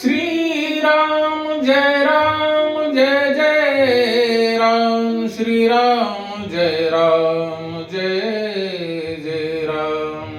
श्रीराम जय राम जय जय राम। श्रीराम जय राम जय जय राम।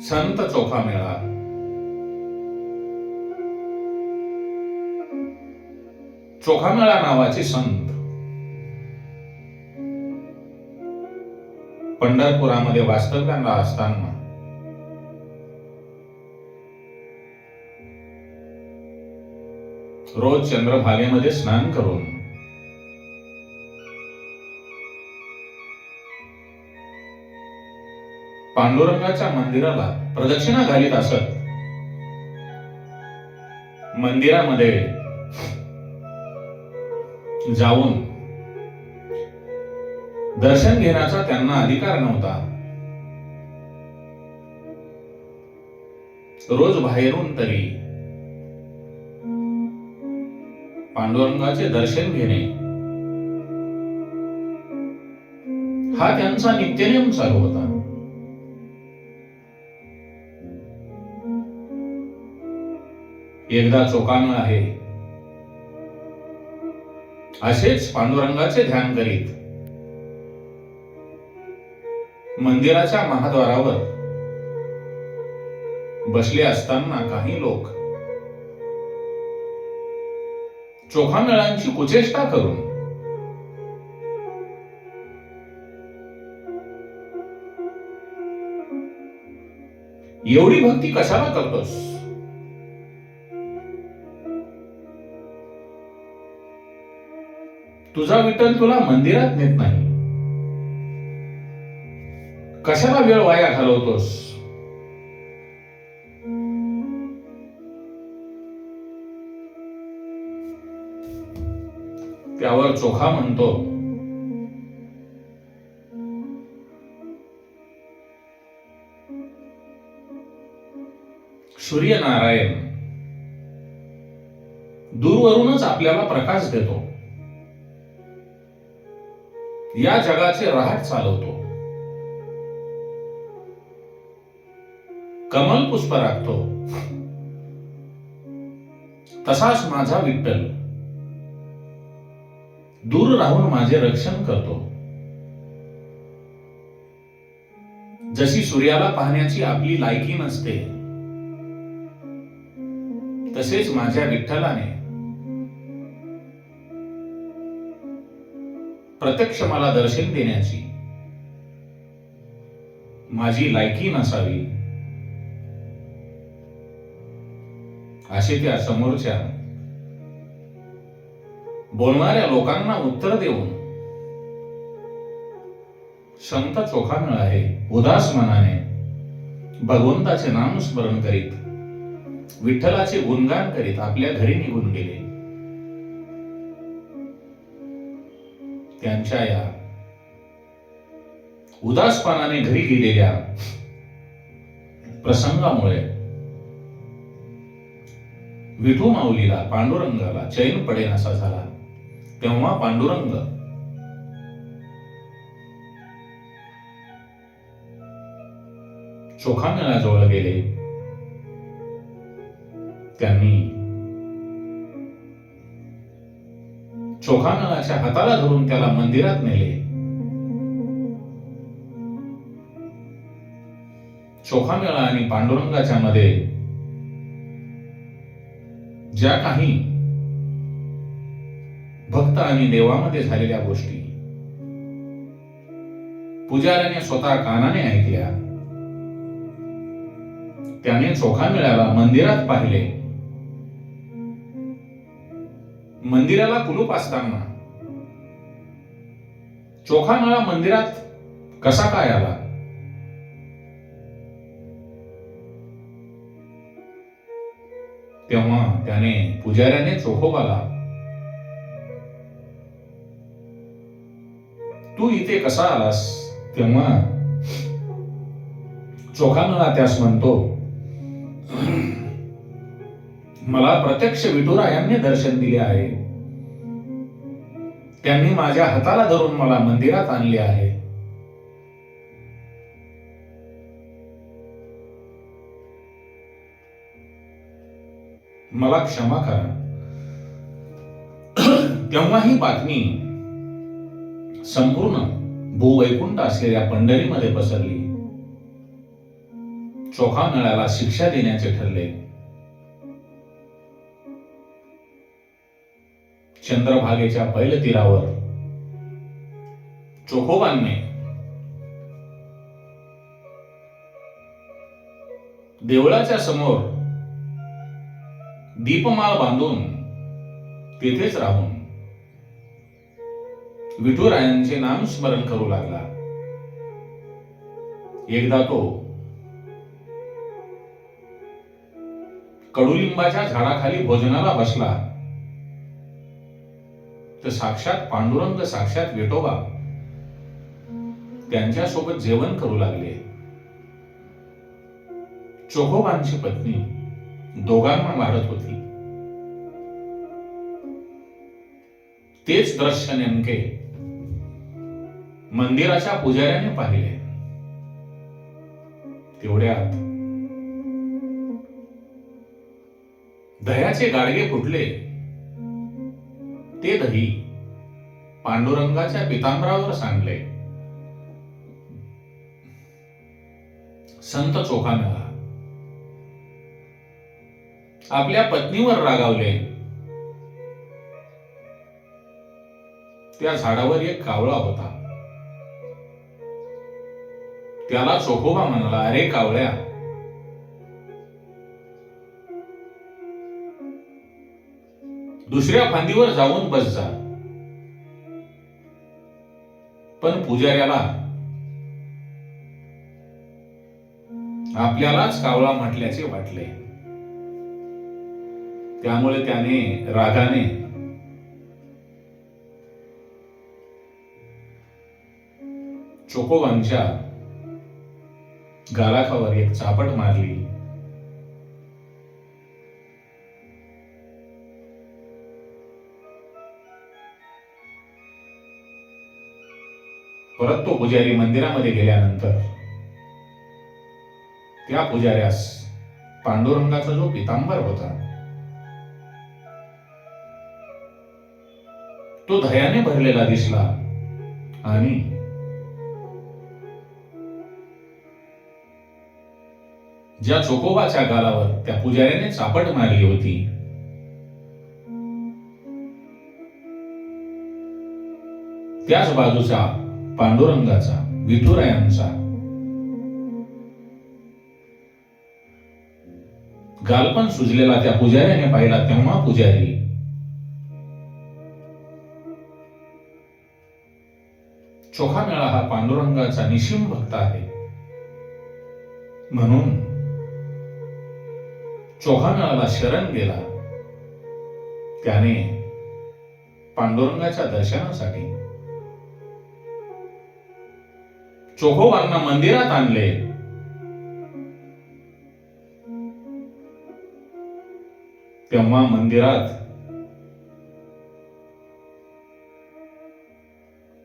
संत चोखा मेळा। चोखामेळा नावाचे संत। पंढरपुरामध्ये वास्तव्याला असताना रोज चंद्रभागेमध्ये स्नान करून. पांडुरंगाच्या मंदिराला प्रदक्षिणा घालीत असत. मंदिरामध्ये जाऊन दर्शन घेण्याचा त्यांना अधिकार नव्हता. रोज बाहेरून तरी पांडुरंगाचे दर्शन घेणे. हा त्यांचा नित्यनेम चालू होता. एकदा चोकान आहे. असेच पांडुरंगाचे ध्यान करीत मंदिराच्या महाद्वारावर बसले असताना काही लोक चोखामेळांची कुचेष्टा करून. एवढी भक्ती कशाला करतोस? तुझा विठ्ठल तुला मंदिरात नेत नाही. कशाला वेळ वाया घालवतोस? त्यावर चोखा म्हणतो. सूर्यनारायण. दूरवरूनच आपल्याला प्रकाश देतो. या जगाचे रहाट चालवतो. कमल पुष्प राखतो. तसाच माझा विठ्ठल. दूर राहून माझे रक्षण करतो. जशी सूर्याला पाहण्याची आपली लायकी नसते तसेच माझ्या विठ्ठलाने. प्रत्यक्ष मला दर्शन देण्याची माझी लायकी नसावी असे त्या समोरच्या बोलणाऱ्या लोकांना उत्तर देऊन. संत चोखामेळ आहे उदास मनाने भगवंताचे नाम स्मरण करीत विठ्ठलाचे गुणगान करीत आपल्या घरी निघून गेले. त्यांच्या या उदासपणाने घरी गेलेल्या प्रसंगामुळे विठू माऊलीला पांडुरंगाला चैन पडेन असा झाला. तेव्हा पांडुरंग. चोखामेळाजवळ गेले. त्यांनी चोखामेळाच्या हाताला धरून त्याला मंदिरात नेले. चोखामेळा आणि पांडुरंगाच्या मध्ये ज्या काही भक्त आणि देवामध्ये झालेल्या गोष्टी. पुजाऱ्याने स्वतः कानाने ऐकल्या. त्याने चोखा मिळाला मंदिरात पाहिले. मंदिराला कुलूप असताना. चोखा मेळा मंदिरात कसा काय आला? तेव्हा त्याने पुजाऱ्याने चोखोबाला इथे कसा आलास? तेव्हा चोखामेळा त्यास म्हणतो मला प्रत्यक्ष विठुरायांनी दर्शन दिले आहे. त्यांनी माझ्या हाताला धरून मला मंदिरात आणले आहे. मला क्षमा करा. तेव्हा ही बातमी संपूर्ण भूवैकुंठ असलेल्या पंढरीमध्ये पसरली. चोखा नळाला शिक्षा देण्याचे ठरले. चंद्रभागेच्या पैल तीरावर चोखोबांनी देवळाच्या समोर दीपमाळ बांधून तेथेच राहून विठुरायांचे नाम स्मरण करू लागला. एकदा तो कडुलिंबाच्या झाडाखाली भोजनाला बसला. तर साक्षात पांडुरंग साक्षात विठोबा त्यांच्यासोबत जेवण करू लागले. चोखोबांची पत्नी दोघांना मारत होती. तेच दृश्य नेमके मंदिराच्या पुजाऱ्याने पाहिले. तेवढ्यात दह्याचे गाडगे फुटले. ते दही पांडुरंगाच्या पितांबरावर सांडले. संत चोखांना आपल्या पत्नीवर रागावले. त्या झाडावर एक कावळा होता. त्याला चोखोबा म्हणाला अरे कावळ्या. दुसऱ्या फांदीवर जाऊन बस जा. पण पुजाऱ्याला आपल्यालाच कावळा म्हटल्याचे वाटले. त्यामुळे त्याने रागाने चोकोबांच्या गालाखावर एक चापट मारली. परत तो पुजारी मंदिरामध्ये गेल्यानंतर त्या पुजाऱ्यास पांडुरंगाचा जो पितांबर होता तो दह्याने भरलेला दिसला आणि ज्या चोकोबाच्या गालावर त्या पुजाऱ्याने चापट मारली होती. त्याच बाजूचा पांडुरंगाचा विठुरायांचा गालपण सुजलेला त्या पुजाऱ्याने पाहिला तेव्हा पुजारी. चोखा मेळा हा पांडुरंगाचा निशिम भक्त आहे. म्हणून चोहानाला शरण गेला. त्याने पांडुरंगाच्या दर्शनासाठी चोखोबांना मंदिरात आणले. तेव्हा मंदिरात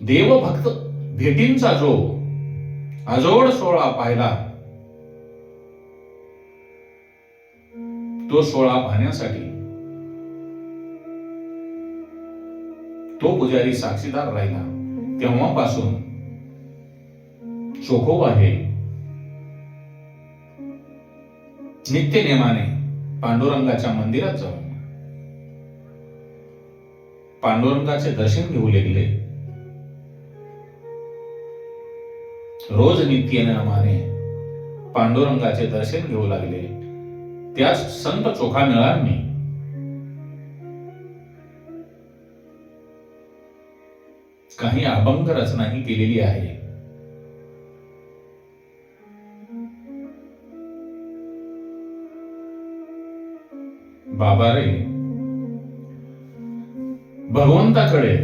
देवभक्त भेटींचा जो अजोड सोहळा पाहिला तो सोळा पाहण्यासाठी. तो पुजारी साक्षीदार राहिला. तेव्हापासून चोखोबा हे नित्य नेमाने पांडुरंगाच्या मंदिरात जाऊन पांडुरंगाचे दर्शन घेऊ लागले. रोज नित्य नेमाने पांडुरंगाचे दर्शन घेऊ लागले. त्याच संत चोखा मेळांनी काही अभंग रचनाही केलेली आहे. बाबा रे भगवंताकडे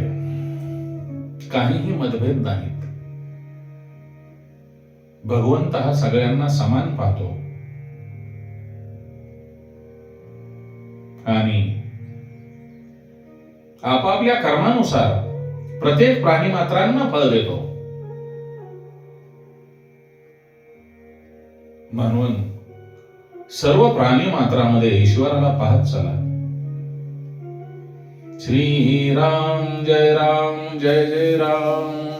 काहीही मतभेद नाहीत. भगवंत हा सगळ्यांना समान पाहतो. आणि आपापल्या कर्मानुसार प्रत्येक प्राणी मात्रांना फळ देतो. म्हणून सर्व प्राणी मात्रामध्ये ईश्वराला पाहत चला. श्री राम जय राम जय जय राम.